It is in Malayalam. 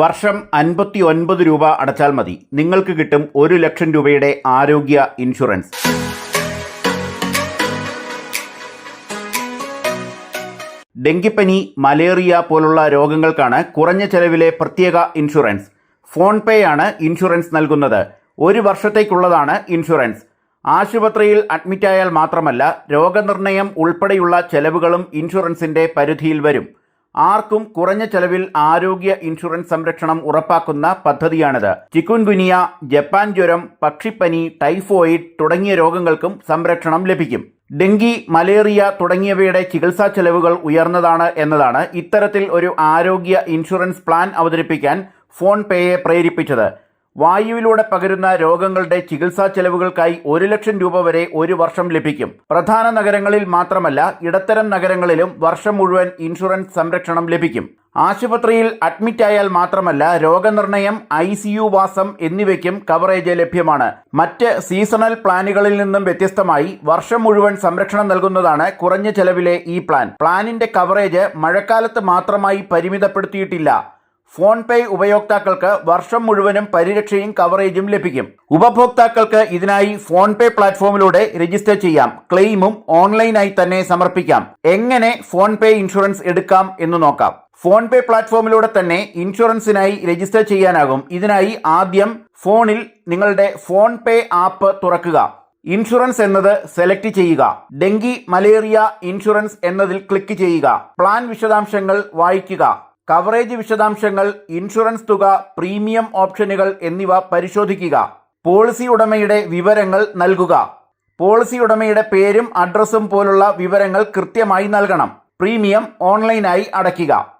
വർഷം അൻപത്തി ഒൻപത് രൂപ അടച്ചാൽ മതി. നിങ്ങൾക്ക് കിട്ടും ഒരു ലക്ഷം രൂപയുടെ ആരോഗ്യ ഇൻഷുറൻസ്. ഡെങ്കിപ്പനി മലേറിയ പോലുള്ള രോഗങ്ങൾക്കാണ് കുറഞ്ഞ ചെലവിലെ പ്രത്യേക ഇൻഷുറൻസ്. ഫോൺ പേ ആണ് ഇൻഷുറൻസ് നൽകുന്നത്. ഒരു വർഷത്തേക്കുള്ളതാണ് ഇൻഷുറൻസ്. ആശുപത്രിയിൽ അഡ്മിറ്റായാൽ മാത്രമല്ല രോഗനിർണയം ഉൾപ്പെടെയുള്ള ചെലവുകളും ഇൻഷുറൻസിന്റെ പരിധിയിൽ വരും. ആർക്കും കുറഞ്ഞ ചെലവിൽ ആരോഗ്യ ഇൻഷുറൻസ് സംരക്ഷണം ഉറപ്പാക്കുന്ന പദ്ധതിയാണിത്. ചിക്കുൻഗുനിയ ജപ്പാൻ ജ്വരം പക്ഷിപ്പനി ടൈഫോയിഡ് തുടങ്ങിയ രോഗങ്ങൾക്കും സംരക്ഷണം ലഭിക്കും. ഡെങ്കി മലേറിയ തുടങ്ങിയവയുടെ ചികിത്സാ ചെലവുകൾ ഉയർന്നതാണ് എന്നതാണ് ഇത്തരത്തിൽ ഒരു ആരോഗ്യ ഇൻഷുറൻസ് പ്ലാൻ അവതരിപ്പിക്കാൻ ഫോൺ പേയെ പ്രേരിപ്പിച്ചത്. വായുവിലൂടെ പകരുന്ന രോഗങ്ങളുടെ ചികിത്സാ ചെലവുകൾക്കായി ഒരു ലക്ഷം രൂപ വരെ ഒരു വർഷം ലഭിക്കും. പ്രധാന നഗരങ്ങളിൽ മാത്രമല്ല ഇടത്തരം നഗരങ്ങളിലും വർഷം മുഴുവൻ ഇൻഷുറൻസ് സംരക്ഷണം ലഭിക്കും. ആശുപത്രിയിൽ അഡ്മിറ്റായാൽ മാത്രമല്ല രോഗനിർണയം ഐ വാസം എന്നിവയ്ക്കും കവറേജ് ലഭ്യമാണ്. മറ്റ് സീസണൽ പ്ലാനുകളിൽ നിന്നും വ്യത്യസ്തമായി വർഷം മുഴുവൻ സംരക്ഷണം നൽകുന്നതാണ് കുറഞ്ഞ ചെലവിലെ ഈ പ്ലാൻ. പ്ലാനിന്റെ കവറേജ് മഴക്കാലത്ത് മാത്രമായി പരിമിതപ്പെടുത്തിയിട്ടില്ല. ഫോൺ പേ ഉപയോക്താക്കൾക്ക് വർഷം മുഴുവനും പരിരക്ഷയും കവറേജും ലഭിക്കും. ഉപഭോക്താക്കൾക്ക് ഇതിനായി ഫോൺ പേ പ്ലാറ്റ്ഫോമിലൂടെ രജിസ്റ്റർ ചെയ്യാം. ക്ലെയിമും ഓൺലൈനായി തന്നെ സമർപ്പിക്കാം. എങ്ങനെ ഫോൺ പേ ഇൻഷുറൻസ് എടുക്കാം എന്ന് നോക്കാം. ഫോൺ പേ പ്ലാറ്റ്ഫോമിലൂടെ തന്നെ ഇൻഷുറൻസിനായി രജിസ്റ്റർ ചെയ്യാനാകും. ഇതിനായി ആദ്യം ഫോണിൽ നിങ്ങളുടെ ഫോൺ പേ ആപ്പ് തുറക്കുക. ഇൻഷുറൻസ് എന്നത് സെലക്ട് ചെയ്യുക. ഡെങ്കി മലേറിയ ഇൻഷുറൻസ് എന്നതിൽ ക്ലിക്ക് ചെയ്യുക. പ്ലാൻ വിശദാംശങ്ങൾ വായിക്കുക. കവറേജ് വിശദാംശങ്ങൾ ഇൻഷുറൻസ് തുക പ്രീമിയം ഓപ്ഷനുകൾ എന്നിവ പരിശോധിക്കുക. പോളിസി ഉടമയുടെ വിവരങ്ങൾ നൽകുക. പോളിസി ഉടമയുടെ പേരും അഡ്രസ്സും പോലുള്ള വിവരങ്ങൾ കൃത്യമായി നൽകണം. പ്രീമിയം ഓൺലൈനായി അടയ്ക്കുക.